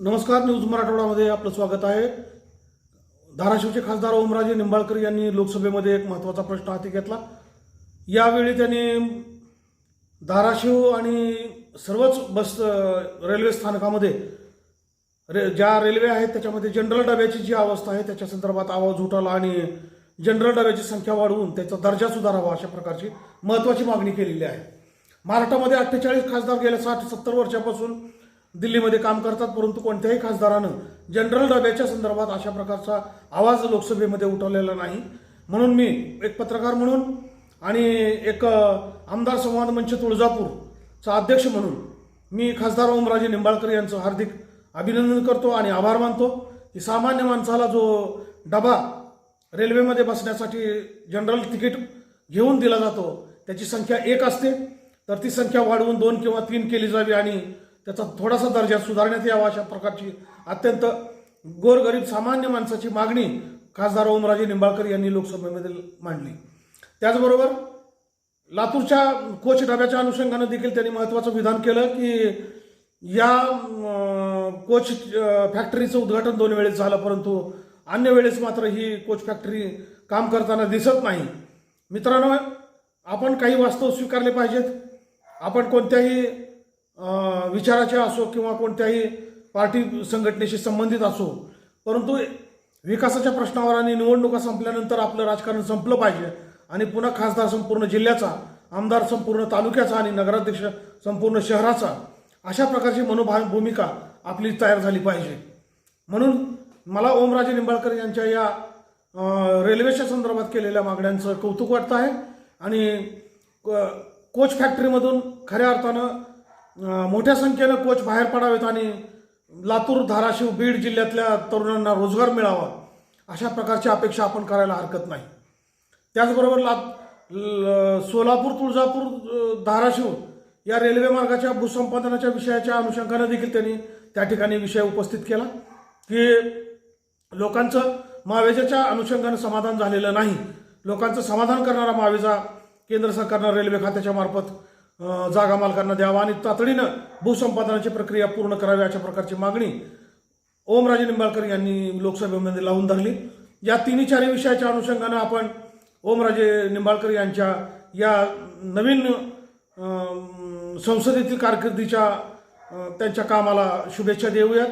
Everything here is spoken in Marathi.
नमस्कार न्यूज मराठवाडामध्ये आपलं स्वागत आहे. धाराशिवचे खासदार ओमराजे निंबाळकर यांनी लोकसभेमध्ये एक महत्त्वाचा प्रश्न हाती घेतला. यावेळी त्यांनी धाराशिव आणि सर्वच बस रेल्वे स्थानकामध्ये रे ज्या रेल्वे आहेत त्याच्यामध्ये जनरल डब्याची जी अवस्था आहे त्याच्या संदर्भात आवाज उठाला आणि जनरल डब्याची संख्या वाढवून त्याचा दर्जा सुधारावा अशा प्रकारची महत्त्वाची मागणी केलेली आहे. महाराष्ट्रामध्ये अठ्ठेचाळीस खासदार गेल्या साठ सत्तर वर्षापासून दिल्लीमध्ये काम करतात परंतु कोणत्याही खासदारानं जनरल डब्याच्या संदर्भात अशा प्रकारचा आवाज लोकसभेमध्ये उठवलेला नाही. म्हणून मी एक पत्रकार म्हणून आणि एक आमदार संवाद मंच तुळजापूरचा अध्यक्ष म्हणून मी खासदार ओमराजे निंबाळकर यांचं हार्दिक अभिनंदन करतो आणि आभार मानतो की सामान्य माणसाला जो डबा रेल्वेमध्ये बसण्यासाठी जनरल तिकीट घेऊन दिला जातो त्याची संख्या एक असते. तर ती संख्या वाढवून दोन किंवा तीन केली जावी आणि त्याचा थोडासा दर्जा सुधारण्यात यावा अशा प्रकारची अत्यंत गोरगरीब सामान्य माणसाची मागणी खासदार ओमराजे निंबाळकर यांनी लोकसभेमध्ये मांडली. त्याचबरोबर लातूरच्या कोच डब्याच्या अनुषंगानं देखील त्यांनी महत्त्वाचं विधान केलं की या कोच फॅक्टरीचं उद्घाटन दोन वेळेस झालं परंतु अन्य वेळेस मात्र ही कोच फॅक्टरी काम करताना दिसत नाही. मित्रांनो आपण काही वास्तव स्वीकारले पाहिजेत. आपण कोणत्याही विचाराचे असो किंवा कोणत्याही पार्टी संघटनेशी संबंधित असो परंतु विकासाच्या प्रश्नावर आणि निवडणुका संपल्यानंतर आपलं राजकारण संपलं पाहिजे आणि पुन्हा खासदार संपूर्ण जिल्ह्याचा आमदार संपूर्ण तालुक्याचा आणि नगराध्यक्ष संपूर्ण शहराचा अशा प्रकारची मनोभा भूमिका आपली तयार झाली पाहिजे. म्हणून मला ओमराजे निंबाळकर यांच्या या रेल्वेच्या संदर्भात केलेल्या मागण्यांचं कौतुक वाटतं आहे आणि कोच फॅक्टरीमधून खऱ्या अर्थानं मोठ्या संख्येनं कोच बाहेर पडावेत आणि लातूर धाराशिव बीड जिल्ह्यातल्या तरुणांना रोजगार मिळावा अशा प्रकारची अपेक्षा आपण करायला हरकत नाही. त्याचबरोबर ला ल- सोलापूर तुळजापूर धाराशिव या रेल्वे मार्गाच्या भूसंपादनाच्या विषयाच्या अनुषंगानं देखील त्यांनी त्या ठिकाणी विषय उपस्थित केला की लोकांचं महावेजाच्या अनुषंगानं समाधान झालेलं नाही. लोकांचं समाधान करणारा महावेजा केंद्र सरकारनं रेल्वे खात्याच्या मार्फत जागा मालकांना द्यावा आणि तातडीनं भूसंपादनाची प्रक्रिया पूर्ण करावी अशा प्रकारची मागणी ओमराजे निंबाळकर यांनी लोकसभेमध्ये लावून धरली. या तिन्ही चारही विषयाच्या अनुषंगानं आपण ओमराजे निंबाळकर यांच्या या नवीन संसदेतील कारकिर्दीच्या त्यांच्या कामाला शुभेच्छा देऊयात.